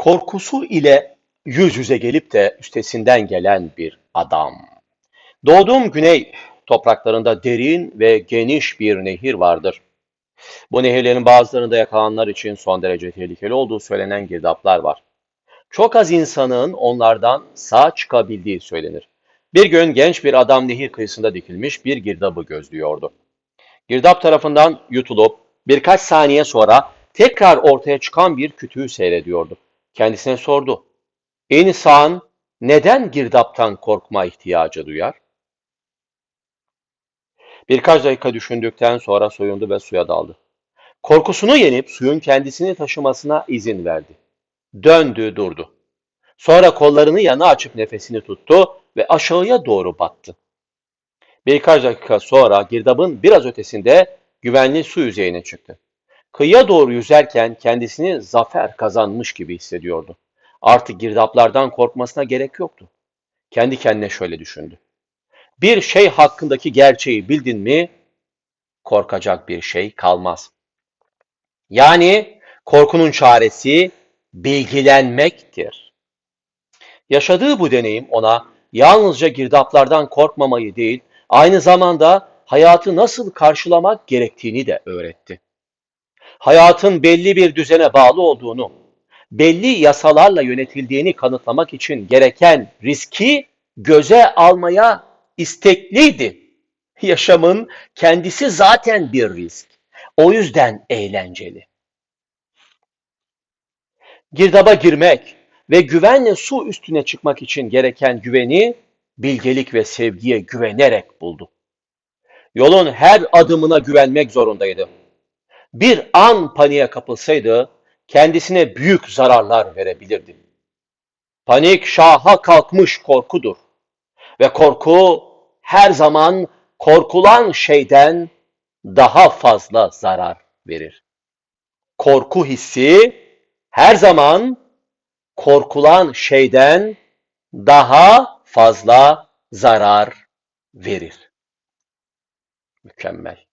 korkusu ile yüz yüze gelip de üstesinden gelen bir adam. Doğduğum güney topraklarında derin ve geniş bir nehir vardır. Bu nehirlerin bazılarında yakalananlar için son derece tehlikeli olduğu söylenen girdaplar var. Çok az insanın onlardan sağ çıkabildiği söylenir. Bir gün genç bir adam nehir kıyısında dikilmiş bir girdabı gözlüyordu. Girdap tarafından yutulup birkaç saniye sonra tekrar ortaya çıkan bir kütüğü seyrediyordu. Kendisine sordu. İnsan neden girdaptan korkma ihtiyacı duyar? Birkaç dakika düşündükten sonra soyundu ve suya daldı. Korkusunu yenip suyun kendisini taşımasına izin verdi. Döndü durdu. Sonra kollarını yana açıp nefesini tuttu ve aşağıya doğru battı. Birkaç dakika sonra girdabın biraz ötesinde güvenli su yüzeyine çıktı. Kıyıya doğru yüzerken kendisini zafer kazanmış gibi hissediyordu. Artık girdaplardan korkmasına gerek yoktu. Kendi kendine şöyle düşündü. Bir şey hakkındaki gerçeği bildin mi, korkacak bir şey kalmaz. Yani korkunun çaresi bilgilenmektir. Yaşadığı bu deneyim ona yalnızca girdaplardan korkmamayı değil, aynı zamanda hayatı nasıl karşılamak gerektiğini de öğretti. Hayatın belli bir düzene bağlı olduğunu, belli yasalarla yönetildiğini kanıtlamak için gereken riski göze almaya istekliydi. Yaşamın kendisi zaten bir risk. O yüzden eğlenceli. Girdaba girmek ve güvenle su üstüne çıkmak için gereken güveni bilgelik ve sevgiye güvenerek buldu. Yolun her adımına güvenmek zorundaydı. Bir an paniğe kapılsaydı kendisine büyük zararlar verebilirdi. Panik şaha kalkmış korkudur. Ve korku her zaman korkulan şeyden daha fazla zarar verir. Korku hissi her zaman korkulan şeyden daha fazla zarar verir. Mükemmel.